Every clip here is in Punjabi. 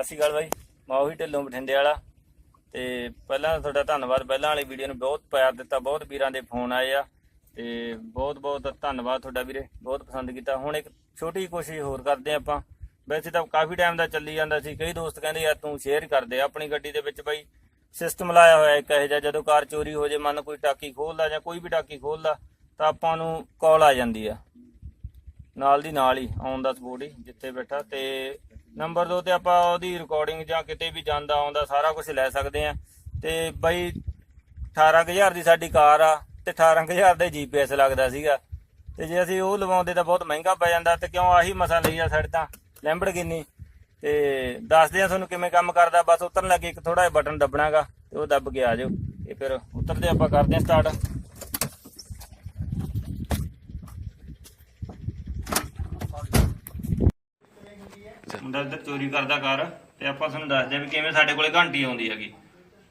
ਸਤਿ ਸ਼੍ਰੀ ਅਕਾਲ ਬਾਈ। ਮੈਂ ਉਹੀ ਢਿੱਲੋਂ ਬਠਿੰਡੇ ਵਾਲਾ। ਤੇ ਪਹਿਲਾਂ ਤੁਹਾਡਾ ਧੰਨਵਾਦ, ਪਹਿਲਾਂ ਵਾਲੀ ਵੀਡੀਓ ਨੂੰ ਬਹੁਤ ਪਿਆਰ ਦਿੱਤਾ, ਬਹੁਤ ਵੀਰਾਂ ਦੇ ਫੋਨ ਆਏ ਆ। ਤੇ ਬਹੁਤ ਬਹੁਤ ਧੰਨਵਾਦ ਤੁਹਾਡਾ ਵੀਰੇ, ਬਹੁਤ ਪਸੰਦ ਕੀਤਾ। ਹੁਣ ਇੱਕ ਛੋਟੀ ਕੋਸ਼ਿਸ਼ ਹੋਰ ਕਰਦੇ ਆ ਆਪਾਂ। ਵੈਸੇ ਤਾਂ ਕਾਫੀ ਟਾਈਮ ਦਾ ਚੱਲੀ ਜਾਂਦਾ ਸੀ। ਕਈ ਦੋਸਤ ਕਹਿੰਦੇ, ਯਾਰ ਤੂੰ ਸ਼ੇਅਰ ਕਰ ਦੇ ਆਪਣੀ ਗੱਡੀ ਦੇ ਵਿੱਚ ਬਾਈ। ਸਿਸਟਮ ਲਾਇਆ ਹੋਇਆ ਇੱਕ ਇਹੋ ਜਿਹਾ, ਜਦੋਂ ਕਾਰ ਚੋਰੀ ਹੋ ਜੇ, ਮੰਨ ਕੋਈ ਟਾਕੀ ਖੋਲਦਾ ਜਾਂ ਕੋਈ ਵੀ ਟਾਕੀ ਖੋਲਦਾ, ਤਾਂ ਆਪਾਂ ਨੂੰ ਕਾਲ ਆ ਜਾਂਦੀ ਆ। ਨਾਲ ਦੀ ਨਾਲ ਹੀ, ਆਉਣ ਦਾ ਸਪੋਰਟ ਹੀ, ਜਿੱਥੇ ਬੈਠਾ। ਤੇ ਨੰਬਰ 2 ਤੇ ਆਪਾਂ ਉਹਦੀ ਰਿਕਾਰਡਿੰਗ ਜਾਂ ਕਿਤੇ ਵੀ ਜਾਂਦਾ, ਆਉਂਦਾ, ਸਾਰਾ ਕੁਝ ਲੈ ਸਕਦੇ ਆ ਤੇ ਬਈ 18000 ਦੀ ਸਾਡੀ ਕਾਰ ਆ ਤੇ 18000 ਦਾ ਜੀਪੀਐਸ ਲੱਗਦਾ ਸੀਗਾ। ਤੇ ਜੇ ਅਸੀਂ ਉਹ ਲਵਾਉਂਦੇ ਤਾਂ ਬਹੁਤ ਮਹਿੰਗਾ ਪੈ ਜਾਂਦਾ ਤੇ ਕਿਉਂ ਆਹੀ ਮਸਾਂ ਲਈ ਆ ਸਾਡੇ ਤਾਂ ਲੈਂਬੜਗਿਨੀ ਤੇ ਦੱਸਦੇ ਆ ਤੁਹਾਨੂੰ ਕਿਵੇਂ ਕੰਮ ਕਰਦਾ, ਬਸ ਉਤਰਨ ਲੱਗੇ ਇੱਕ ਥੋੜਾ ਜਿਹਾ ਬਟਨ ਦੱਬਣਾਗਾ ਤੇ ਉਹ ਦੱਬ ਕੇ ਆ ਜਾਓ ਤੇ ਫਿਰ ਉਤਰਦੇ ਆਪਾਂ ਕਰਦੇ ਆ ਸਟਾਰਟ ਮੁੰਡਾ ਇੱਧਰ ਚੋਰੀ ਕਰਦਾ ਕਾਰ ਤੇ ਆਪਾਂ ਤੁਹਾਨੂੰ ਦੱਸਦੇ ਆ ਵੀ ਕਿਵੇਂ ਸਾਡੇ ਕੋਲੇ ਘੰਟੀ ਆਉਂਦੀ ਹੈਗੀ।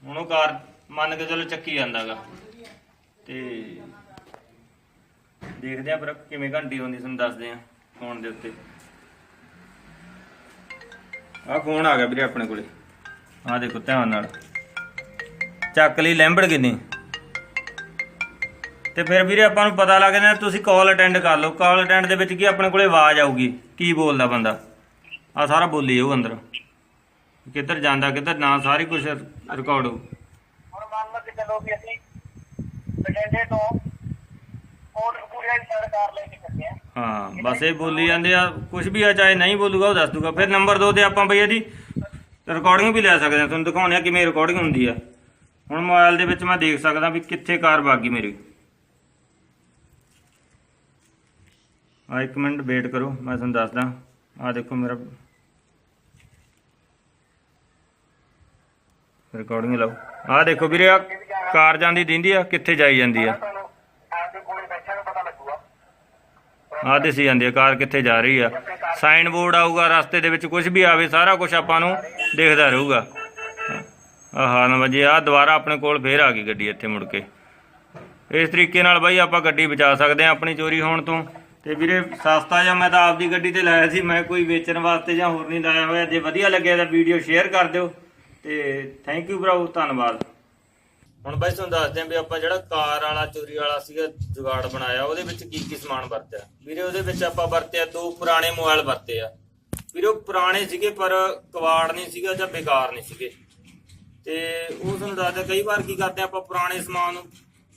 ਹੁਣ ਉਹ ਕਾਰ ਮੰਨ ਕੇ ਚਲੋ ਚੱਕੀ ਜਾਂਦਾਗਾ ਤੇ ਦੇਖਦੇ ਆ ਫਿਰ ਕਿਵੇਂ ਘੰਟੀ ਆਉਂਦੀ ਤੁਹਾਨੂੰ ਦੱਸਦੇ ਆ ਫੋਨ ਦੇ ਉੱਤੇ। ਆ ਫੋਨ ਆ ਗਿਆ ਵੀਰੇ ਆਪਣੇ ਕੋਲੇ। ਆ ਦੇਖੋ ਧਿਆਨ ਨਾਲ। ਚੱਕ ਲਈ ਲੈਂਬੜ ਕਿੰਨੀ। ਤੇ ਫਿਰ ਵੀਰੇ ਆਪਾਂ ਨੂੰ ਪਤਾ ਲੱਗ ਜਾਂਦਾ ਤੁਸੀਂ ਕਾਲ ਅਟੈਂਡ ਕਰ ਲਓ। ਕਾਲ ਅਟੈਂਡ ਦੇ ਵਿੱਚ ਕੀ ਆਪਣੇ ਕੋਲੇ ਆਵਾਜ਼ ਆਊਗੀ। ਕੀ ਬੋਲਦਾ ਬੰਦਾ। ਆ ਸਾਰਾ ਬੋਲੀ ਜਾਊ ਅੰਦਰ। ਕਿੱਧਰ ਜਾਂਦਾ ਕਿੱਧਰ ਨਾ ਸਾਰੀ ਕੁਝ ਰਿਕਾਰਡ ਹੋ ਹੁਣ ਮੰਨ ਲਓ ਕਿ ਚਲੋ ਵੀ ਅਸੀਂ ਬਟੇਂਡੇ ਤੋਂ ਕੋਟਕਪੂਰੇ ਦੀ ਸਰਕਾਰ ਲੈ ਕੇ ਚੱਲੇ ਆ। ਹਾਂ ਬਸ ਇਹ ਬੋਲੀ ਜਾਂਦੇ ਆ ਕੁਝ ਵੀ ਆ ਚਾਹੇ ਨਹੀਂ ਬੋਲੂਗਾ ਉਹ ਦੱਸ ਦੂਗਾ। ਫਿਰ ਨੰਬਰ 2 ਤੇ ਆਪਾਂ ਬਈ ਇਹਦੀ ਰਿਕਾਰਡਿੰਗ ਵੀ ਲੈ ਸਕਦੇ ਆ। ਤੁਹਾਨੂੰ ਦਿਖਾਉਂਦੇ ਆ ਕਿਵੇਂ ਰਿਕਾਰਡਿੰਗ ਹੁੰਦੀ ਆ। ਹੁਣ ਮੋਬਾਈਲ ਦੇ ਵਿੱਚ ਮੈਂ ਦੇਖ ਸਕਦਾ ਵੀ ਕਿੱਥੇ ਕਾਰ ਬਾਗੀ ਮੇਰੀ। ਆ ਇੱਕ ਮਿੰਟ ਵੇਟ ਕਰੋ ਮੈਂ ਤੁਹਾਨੂੰ ਦੱਸਦਾ। ਆ ਦੇਖੋ ਮੇਰਾ ਰਿਕਾਰਡਿੰਗ ਲਾਓ। ਆ ਦੇਖੋ ਵੀਰੇ, ਆ ਕਾਰ ਜਾਂਦੀ ਦਿੰਦੀ ਆ, ਕਿੱਥੇ ਜਾਈ ਜਾਂਦੀ ਆ? ਤੁਹਾਨੂੰ ਆਪਦੇ ਜਾਂਦੀ ਆ, ਕਾਰ ਕਿੱਥੇ ਜਾ ਰਹੀ ਆ? ਸਾਈਨ ਬੋਰਡ ਆਊਗਾ, ਰਸਤੇ ਦੇ ਵਿੱਚ ਕੁਝ ਵੀ ਆਵੇ, ਸਾਰਾ ਕੁਝ ਆਪਾਂ ਨੂੰ ਦੇਖਦਾ ਰਹੂਗਾ। ਆਹ ਨਾ ਵਜੇ, ਆ ਦੁਬਾਰਾ ਆਪਣੇ ਕੋਲ ਫੇਰ ਆ ਗਈ ਗੱਡੀ ਇੱਥੇ ਮੁੜ ਕੇ। ਇਸ ਤਰੀਕੇ ਨਾਲ ਬਾਈ ਆਪਾਂ ਗੱਡੀ ਬਚਾ ਸਕਦੇ ਆ ਆਪਣੀ ਚੋਰੀ ਹੋਣ ਤੋਂ। ਤੇ ਵੀਰੇ ਸਸਤਾ ਜਾਂ ਮੈਂ ਤਾਂ ਆਪਦੀ ਗੱਡੀ ਤੇ ਲਾਇਆ ਸੀ, ਮੈਂ ਕੋਈ ਵੇਚਣ ਵਾਸਤੇ ਜਾਂ ਹੋਰ ਨਹੀਂ ਲਾਇਆ ਹੋਇਆ। ਜੇ ਵਧੀਆ ਲੱਗਿਆ ਤਾਂ ਵੀਡੀਓ ਸ਼ੇਅਰ ਕਰ ਦਿਓ ਤੇ ਥੈਂਕ ਯੂ ਭਰਾਓ ਧੰਨਵਾਦ। ਹੁਣ ਬਾਈ ਤੁਹਾਨੂੰ ਦੱਸਦੇ ਆਂ ਵੀ ਆਪਾਂ ਜਿਹੜਾ ਕਾਰ ਵਾਲਾ, ਚੋਰੀ ਵਾਲਾ ਸੀਗਾ, ਜੁਗਾੜ ਬਣਾਇਆ, ਉਹਦੇ ਵਿੱਚ ਕੀ ਕੀ ਸਮਾਨ ਵਰਤਿਆ? ਵੀਰੇ ਉਹਦੇ ਵਿੱਚ ਆਪਾਂ ਵਰਤਿਆ ਦੋ ਪੁਰਾਣੇ ਮੋਬਾਈਲ ਵਰਤੇ ਆ। ਵੀਰੇ ਉਹ ਪੁਰਾਣੇ ਸੀਗੇ, ਪਰ ਕਵਾੜ ਨਹੀਂ ਸੀਗਾ ਜਾਂ ਬੇਕਾਰ ਨਹੀਂ ਸੀਗੇ। ਤੇ ਉਹ ਤੁਹਾਨੂੰ ਦੱਸਦਾ ਕਈ ਵਾਰ ਕੀ ਕਰਦੇ ਆਪਾਂ ਪੁਰਾਣੇ ਸਮਾਨ ਨੂੰ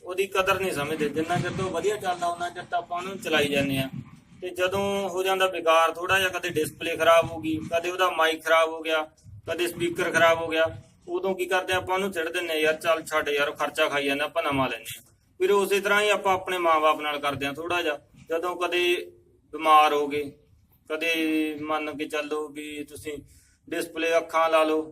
ਉਹਦੀ ਕਦਰ ਨਹੀਂ ਸਮਝਦੇ। ਜਿੰਨਾ ਚਿਰ ਤੋਂ ਵਧੀਆ ਚੱਲਦਾ ਉਹਨਾਂ ਚਿਰ ਤਾਂ ਆਪਾਂ ਉਹਨੂੰ ਚਲਾਈ ਜਾਂਦੇ ਆ ਤੇ ਜਦੋਂ ਹੋ ਜਾਂਦਾ ਬੇਕਾਰ ਥੋੜਾ ਜਿਹਾ ਕਦੇ ਡਿਸਪਲੇ ਖਰਾਬ ਹੋ ਗਈ ਕਦੇ ਉਹਦਾ ਮਾਈਕ ਖਰਾਬ ਹੋ ਗਿਆ ਕਦੇ ਸਪੀਕਰ ਖਰਾਬ ਹੋ ਗਿਆ ਉਦੋਂ ਕੀ ਕਰਦੇ ਆਪਾਂ ਉਹਨੂੰ ਛੱਡ ਦਿੰਨੇ ਆ, ਯਾਰ ਚੱਲ ਛੱਡ ਯਾਰ ਖਰਚਾ ਖਾਈ ਜਾਂਦਾ ਆਪਾਂ ਨਵਾਂ ਲੈਂਦੇ ਆ ਫਿਰ ਉਸੇ ਤਰ੍ਹਾਂ ਹੀ ਆਪਾਂ ਆਪਣੇ ਮਾਪੇ ਨਾਲ ਕਰਦੇ ਆ ਥੋੜਾ ਜਿਹਾ। ਜਦੋਂ ਕਦੇ ਬਿਮਾਰ ਹੋ ਗਏ ਕਦੇ ਮੰਨ ਕੇ ਚੱਲੋ ਵੀ ਤੁਸੀਂ ਡਿਸਪਲੇ ਅੱਖਾਂ ਲਾ ਲਓ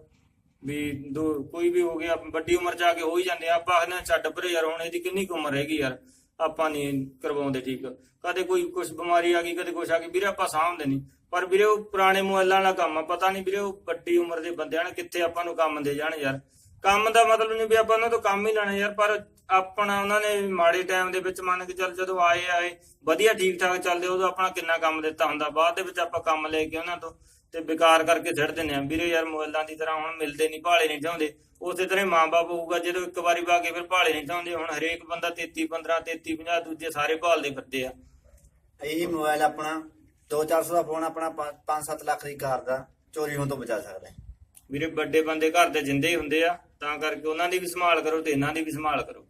ਵੀ ਦੋ ਕੋਈ ਵੀ ਹੋ ਗਿਆ, ਵੱਡੀ ਉਮਰ ਚ ਆ ਕੇ ਹੋ ਹੀ ਜਾਂਦੇ ਆ। ਆਪਾਂ ਆਖਦੇ ਛੱਡ ਪਰੇ ਯਾਰ, ਹੁਣ ਇਹਦੀ ਕਿੰਨੀ ਕੁ ਉਮਰ ਹੈਗੀ ਯਾਰ? ਆਪਾਂ ਨਹੀਂ ਕਰਵਾਉਂਦੇ ਠੀਕ। ਕਦੇ ਕੋਈ ਕੁਝ ਬਿਮਾਰੀ ਆ ਗਈ, ਕਦੇ ਕੁਛ ਆ ਗਈ। ਵੀਰੇ, ਆਪਾਂ ਸਾਂਭਦੇ ਨਹੀਂ ਪਰ ਵੀਰੇ, ਉਹ ਪੁਰਾਣੇ ਮੋਬਾਈਲਾਂ ਵਾਲਾ ਕੰਮ ਆ, ਪਤਾ ਨਹੀਂ ਵੀਰੇ, ਉਹ ਵੱਡੀ ਉਮਰ ਦੇ ਬੰਦਿਆਂ ਨੇ ਕਿੱਥੇ ਆਪਾਂ ਨੂੰ ਕੰਮ ਦੇ ਜਾਣ ਯਾਰ। ਕੰਮ ਦਾ ਮਤਲਬ ਨਹੀਂ ਵੀ ਆਪਾਂ ਉਹਨਾਂ ਤੋਂ ਕੰਮ ਹੀ ਲੈਣਾ ਯਾਰ, ਪਰ ਆਪਣਾ ਉਹਨਾਂ ਨੇ ਮਾੜੇ ਟਾਈਮ ਦੇ ਵਿੱਚ ਮੰਨ ਕੇ ਚੱਲ ਜਦੋਂ ਆਏ ਆਏ ਵਧੀਆ ਠੀਕ ਠਾਕ ਚੱਲਦੇ ਉਦੋਂ ਆਪਣਾ ਕਿੰਨਾ ਕੰਮ ਦਿੱਤਾ ਹੁੰਦਾ। ਬਾਅਦ ਦੇ ਵਿੱਚ ਆਪਾਂ ਕੰਮ ਲੈ ਕੇ ਉਹਨਾਂ ਤੋਂ ਤੇ ਬੇਕਾਰ ਕਰਕੇ ਛੱਡ ਦਿੰਦੇ ਆ ਵੀਰੇ ਯਾਰ ਮੋਬਾਈਲਾਂ ਦੀ ਤਰ੍ਹਾਂ ਹੁਣ ਮਿਲਦੇ ਨਹੀਂ ਭਾਲੇ ਨਹੀਂ ਚਾਹੁੰਦੇ ਉਸੇ ਤਰ੍ਹਾਂ ਮਾਂ-ਬਾਪ ਹੋਊਗਾ ਜਦੋਂ ਇੱਕ ਵਾਰੀ ਪਾ ਕੇ ਫਿਰ ਭਾਲੇ ਨਹੀਂ ਚਾਹੁੰਦੇ ਹੁਣ ਹਰੇਕ ਬੰਦਾ 33 15 33 50 ਦੂਜੇ ਸਾਰੇ ਭਾਲਦੇ ਫਿਰਦੇ ਆ। ਇਹੀ ਮੋਬਾਈਲ ਆਪਣਾ 2-400 ਦਾ ਫੋਨ ਆਪਣਾ 5-7 ਲੱਖ ਦੀ ਕਾਰ ਦਾ ਚੋਰੀ ਹੋਣ ਤੋਂ ਬਚਾ ਸਕਦਾ ਵੀਰੇ ਵੱਡੇ ਬੰਦੇ ਘਰ ਦੇ ਜਿੰਦੇ ਹੀ ਹੁੰਦੇ ਆ ਤਾਂ ਕਰਕੇ ਉਹਨਾਂ ਦੀ ਵੀ ਸੰਭਾਲ ਕਰੋ ਤੇ ਇਹਨਾਂ ਦੀ ਵੀ ਸੰਭਾਲ ਕਰੋ।